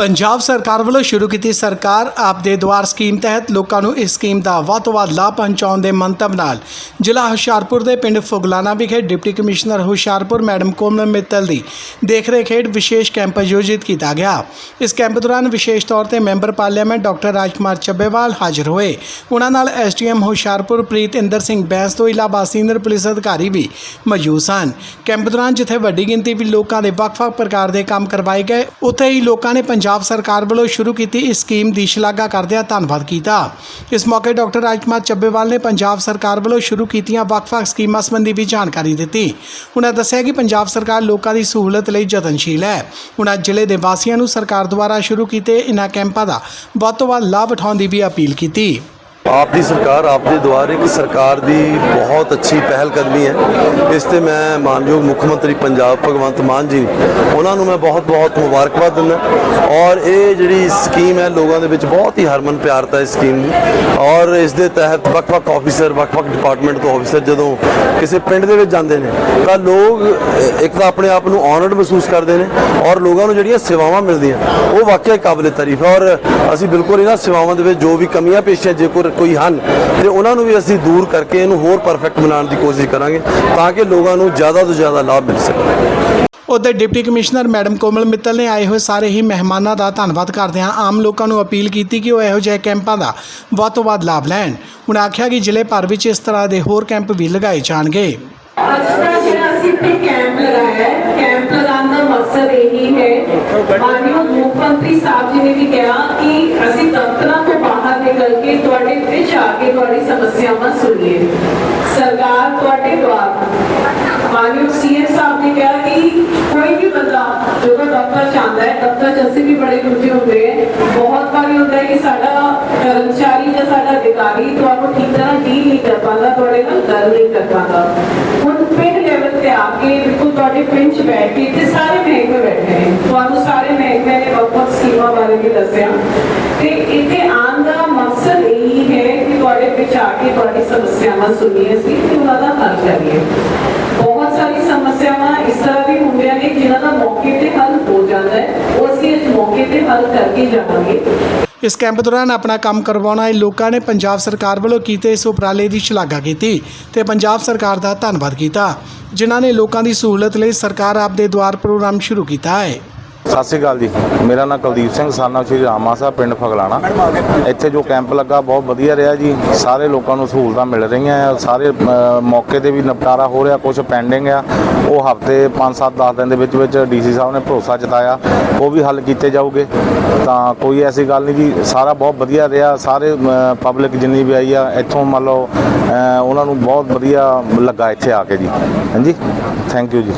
ਪੰਜਾਬ ਸਰਕਾਰ ਵੱਲੋਂ ਸ਼ੁਰੂ ਕੀਤੀ ਸਰਕਾਰ ਆਪਦੇ ਦੁਆਰ ਸਕੀਮ ਤਹਿਤ ਲੋਕਾਂ ਨੂੰ ਇਸ ਸਕੀਮ ਦਾ ਵੱਧ ਤੋਂ ਵੱਧ ਲਾਭ ਪਹੁੰਚਾਉਣ ਦੇ ਮੰਤਵ ਨਾਲ। ਜ਼ਿਲ੍ਹਾ ਹੁਸ਼ਿਆਰਪੁਰ ਦੇ ਪਿੰਡ ਫੁਗਲਾਣਾ ਵਿਖੇ deputy commissioner Hoshiarpur madam Komal Mittal ਦੀ ਦੇਖਰੇਖ ਹੇਠ ਵਿਸ਼ੇਸ਼ ਕੈਂਪ ਆਯੋਜਿਤ ਕੀਤਾ ਗਿਆ। ਇਸ ਕੈਂਪ ਦੌਰਾਨ ਵਿਸ਼ੇਸ਼ ਤੌਰ ਤੇ member parliament doctor Rajkumar Chabbewal ਹਾਜ਼ਰ ਹੋਏ। ਉਹਨਾਂ ਨਾਲ ਐਸਡੀਐਮ ਹੁਸ਼ਿਆਰਪੁਰ ਪ੍ਰੀਤ ਇੰਦਰ ਸਿੰਘ ਬੈਂਸ ਤੋਂ ਇਲਾਵਾ ਸੀਨੀਅਰ ਪੁਲਿਸ ਅਧਿਕਾਰੀ ਵੀ ਮੌਜੂਦ ਸਨ। ਕੈਂਪ ਦੌਰਾਨ ਜਿੱਥੇ ਵੱਡੀ ਗਿਣਤੀ ਵਿੱਚ ਲੋਕਾਂ ਦੇ ਵੱਖ-ਵੱਖ ਪ੍ਰਕਾਰ ਦੇ ਕੰਮ ਕਰਵਾਏ ਗਏ, ਉੱਥੇ ਹੀ ਲੋਕਾਂ ਨੇ ਪੰਜਾਬ ਪੰਜਾਬ ਸਰਕਾਰ ਵੱਲੋਂ ਸ਼ੁਰੂ ਕੀਤੀ ਇਸ ਸਕੀਮ ਦੀ ਸ਼ਲਾਘਾ ਕਰਦਿਆਂ ਧੰਨਵਾਦ ਕੀਤਾ। ਇਸ ਮੌਕੇ ਡਾਕਟਰ ਰਾਜਕੁਮਾਰ ਚੱਬੇਵਾਲ ਨੇ ਪੰਜਾਬ ਸਰਕਾਰ ਵੱਲੋਂ ਸ਼ੁਰੂ ਕੀਤੀਆਂ ਵੱਖ-ਵੱਖ ਸਕੀਮਾਂ ਸੰਬੰਧੀ ਵੀ ਜਾਣਕਾਰੀ ਦਿੱਤੀ। ਉਹਨਾਂ ਦੱਸਿਆ ਕਿ ਪੰਜਾਬ ਸਰਕਾਰ ਲੋਕਾਂ ਦੀ ਸਹੂਲਤ ਲਈ ਯਤਨਸ਼ੀਲ ਹੈ। ਉਹਨਾਂ ਜ਼ਿਲ੍ਹੇ ਦੇ ਵਾਸੀਆਂ ਨੂੰ ਸਰਕਾਰ ਦੁਆਰਾ ਸ਼ੁਰੂ ਕੀਤੇ ਇਨ੍ਹਾਂ ਕੈਂਪਾਂ ਦਾ ਵੱਧ ਤੋਂ ਵੱਧ ਲਾਭ ਉਠਾਉਣ ਦੀ ਵੀ ਅਪੀਲ ਕੀਤੀ। ਆਪ ਦੀ ਸਰਕਾਰ ਆਪ ਦੇ ਦੁਆਰ ਇੱਕ ਸਰਕਾਰ ਦੀ ਬਹੁਤ ਅੱਛੀ ਪਹਿਲ ਕਦਮੀ ਹੈ। ਇਸ ਤੇ ਮੈਂ ਮਾਨਯੋਗ ਮੁੱਖ ਮੰਤਰੀ ਪੰਜਾਬ ਭਗਵੰਤ ਮਾਨ ਜੀ ਉਹਨਾਂ ਨੂੰ ਮੈਂ ਬਹੁਤ ਬਹੁਤ ਮੁਬਾਰਕਬਾਦ ਦਿੰਦਾ। ਔਰ ਇਹ ਜਿਹੜੀ ਸਕੀਮ ਹੈ, ਲੋਕਾਂ ਦੇ ਵਿੱਚ ਬਹੁਤ ਹੀ ਹਰਮਨ ਪਿਆਰਤਾ ਇਸ ਸਕੀਮ ਦੀ ਔਰ ਇਸ ਦੇ ਤਹਿਤ ਵੱਖ-ਵੱਖ ਆਫੀਸਰ ਵੱਖ-ਵੱਖ ਡਿਪਾਰਟਮੈਂਟ ਤੋਂ ਆਫੀਸਰ ਜਦੋਂ ਕਿਸੇ ਪਿੰਡ ਦੇ ਵਿੱਚ ਜਾਂਦੇ ਨੇ, ਤਾਂ ਲੋਕ ਇੱਕ ਤਾਂ ਆਪਣੇ ਆਪ ਨੂੰ ਆਨਰਡ ਮਹਿਸੂਸ ਕਰਦੇ ਨੇ ਔਰ ਲੋਕਾਂ ਨੂੰ ਜਿਹੜੀਆਂ ਸੇਵਾਵਾਂ ਮਿਲਦੀਆਂ, ਉਹ ਵਾਕਿਆ ਕਾਬਲੇ ਤਾਰੀਫ ਹੈ। ਔਰ ਅਸੀਂ ਬਿਲਕੁਲ ਇਹਨਾਂ ਸੇਵਾਵਾਂ ਦੇ ਵਿੱਚ ਜੋ ਵੀ ਕਮੀਆਂ ਪੇਸ਼ੀਆਂ, ਜੇ ਕੋਈ ਕੋਈ ਹਨ ਤੇ ਉਹਨਾਂ ਨੂੰ ਵੀ ਅਸੀਂ ਦੂਰ ਕਰਕੇ ਇਹਨੂੰ ਹੋਰ ਪਰਫੈਕਟ ਬਣਾਉਣ ਦੀ ਕੋਸ਼ਿਸ਼ ਕਰਾਂਗੇ ਤਾਂ ਕਿ ਲੋਕਾਂ ਨੂੰ ਜ਼ਿਆਦਾ ਤੋਂ ਜ਼ਿਆਦਾ ਲਾਭ ਮਿਲ ਸਕੇ। ਉਧਰ deputy commissioner madam Komal Mittal ਨੇ ਆਏ ਹੋਏ ਸਾਰੇ ਹੀ ਮਹਿਮਾਨਾਂ ਦਾ ਧੰਨਵਾਦ ਕਰਦਿਆਂ ਆਮ ਲੋਕਾਂ ਨੂੰ ਅਪੀਲ ਕੀਤੀ ਕਿ ਉਹ ਇਹੋ ਜਿਹੇ ਕੈਂਪਾਂ ਦਾ ਵੱਧ ਤੋਂ ਵੱਧ ਲਾਭ ਲੈਣ। ਉਹਨਾਂ ਆਖਿਆ ਕਿ ਜ਼ਿਲ੍ਹੇ ਭਰ ਵਿੱਚ ਇਸ ਤਰ੍ਹਾਂ ਦੇ ਹੋਰ ਕੈਂਪ ਵੀ ਲਗਾਏ ਜਾਣਗੇ। ਅੱਜ ਦਾ ਜਿਹੜਾ ਅਸੀਂ ਇੱਥੇ ਕੈਂਪ ਲਗਾਇਆ ਹੈ ਕੈਂਪ ਲਗਾਉਣ ਦਾ ਮਕਸਦ ਇਹੀ ਹੈ ਮਾਨਯੋਗ ਤੁਹਾਡੇ ਵਿੱਚ ਆ ਕੇ ਤੁਹਾਡੀ ਸਮੱਸਿਆਵਾਂ ਸੁਣੀਏ ਸਰਕਾਰ ਤੁਹਾਡੇ ਦੁਆਰ ਮਾਨਯੋਗ ਸੀਐਮ ਸਾਹਿਬ ਨੇ ਕਿਹਾ ਕਿ ਕੋਈ ਵੀ ਬੰਦਾ ਜਦੋਂ ਦਫ਼ਤਰ ਚ ਆਉਂਦਾ ਹੈ ਦਫ਼ਤਰ ਚ ਅਸੀਂ ਵੀ ਬੜੇ ਦੂਜੇ ਹੁੰਦੇ ਹੈ ਬਹੁਤ ਵਾਰੀ ਹੁੰਦਾ ਹੈ ਕਿ ਸਾਡਾ ਕਰਮਚਾਰੀ ਜਾਂ ਸਾਡਾ ਅਧਿਕਾਰੀ ਤੁਹਾਨੂੰ ਠੀਕ ਤਰ੍ਹਾਂ ਡੀਲ ਨਹੀਂ ਕਰ ਪਾਉਂਦਾ ਤੁਹਾਡੇ ਨਾਲ ਗੱਲ ਨਹੀਂ ਕਰ ਪਾਉਂਦਾ ਹੁਣ ਪਿੰਡ ਲੈਵਲ ਤੇ ਆ ਕੇ ਬਿਲਕੁਲ ਤੁਹਾਡੇ ਪਿੰਡ 'ਚ ਬੈਠ ਕੇ ਤੇ ਸਾਰੇ ਮਹਿਕਮੇ ਬੈਠੇ ਨੇ ਤੁਹਾਨੂੰ ਸਾਰੇ ਮਹਿਕਮੇ ਨੇ ਵੱਖ-ਵੱਖ ਸਕੀਮਾਂ ਬਾਰੇ ਵਿੱਚ ਆ ਕੇ ਤੁਹਾਡੀ ਸਮੱਸਿਆਵਾਂ ਸੁਣੀਏ ਅਸੀਂ ਤੇ ਉਹਨਾਂ ਦਾ ਹੱਲ ਕਰੀਏ। ਬਹੁਤ ਸਾਰੀ ਸਮੱਸਿਆਵਾਂ ਇਸ ਤਰ੍ਹਾਂ ਦੀ ਹੁੰਦੀਆਂ ਨੇ ਜਿਨ੍ਹਾਂ ਦਾ ਮੌਕੇ ਤੇ ਹੱਲ ਹੋ ਜਾਂਦਾ ਹੈ। ਉਹ ਅਸੀਂ ਇਸ ਮੌਕੇ ਤੇ ਹੱਲ ਕਰਕੇ ਜਾਵਾਂਗੇ। ਇਸ ਕੈਂਪ ਦੌਰਾਨ ਆਪਣਾ ਕੰਮ ਕਰਵਾਉਣ ਆਏ ਲੋਕਾਂ ਨੇ ਪੰਜਾਬ ਸਰਕਾਰ ਵੱਲੋਂ ਕੀਤੇ ਇਸ ਉਪਰਾਲੇ ਦੀ ਸ਼ਲਾਘਾ ਕੀਤੀ ਤੇ ਪੰਜਾਬ ਸਰਕਾਰ ਦਾ ਧੰਨਵਾਦ ਕੀਤਾ, ਜਿਨ੍ਹਾਂ ਨੇ ਲੋਕਾਂ ਦੀ ਸਹੂਲਤ ਲਈ ਸਰਕਾਰ ਆਪ ਦੇ ਦੁਆਰ ਪ੍ਰੋਗਰਾਮ ਸ਼ੁਰੂ ਕੀਤਾ ਹੈ। ਸਤਿ ਸ਼੍ਰੀ ਅਕਾਲ ਜੀ। ਮੇਰਾ ਨਾਮ ਕੁਲਦੀਪ ਸਿੰਘ ਸਾਨਾ, ਸ਼੍ਰੀ ਰਾਮਾ ਸਾਹਿਬ, ਪਿੰਡ ਫਗਲਾਣਾ। ਇੱਥੇ ਜੋ ਕੈਂਪ ਲੱਗਾ, ਬਹੁਤ ਵਧੀਆ ਰਿਹਾ ਜੀ। ਸਾਰੇ ਲੋਕਾਂ ਨੂੰ ਸਹੂਲਤਾਂ ਮਿਲ ਰਹੀਆਂ ਆ। ਸਾਰੇ ਮੌਕੇ ਤੇ ਵੀ ਨਿਪਟਾਰਾ ਹੋ ਰਿਹਾ ਕੁਝ ਪੈਂਡਿੰਗ ਆ। ਉਹ ਹਫ਼ਤੇ 5-7 10 ਦਿਨ ਦੇ ਵਿੱਚ ਵਿੱਚ ਡੀਸੀ ਸਾਹਿਬ ਨੇ ਭਰੋਸਾ ਜਤਾਇਆ, ਉਹ ਵੀ ਹੱਲ ਕੀਤੇ ਜਾਊਗੇ। ਤਾਂ ਕੋਈ ਐਸੀ ਗੱਲ ਨਹੀਂ ਜੀ। ਸਾਰਾ ਬਹੁਤ ਵਧੀਆ ਰਿਹਾ। ਸਾਰੇ ਪਬਲਿਕ ਜਿੰਨੀ ਵੀ ਆਈ ਆ, ਇੱਥੋਂ ਮੰਨ ਲਓ ਉਹਨਾਂ ਨੂੰ ਬਹੁਤ ਵਧੀਆ ਲੱਗਾ ਇੱਥੇ ਆ ਕੇ ਜੀ। ਹਾਂਜੀ। ਥੈਂਕ ਯੂ ਜੀ।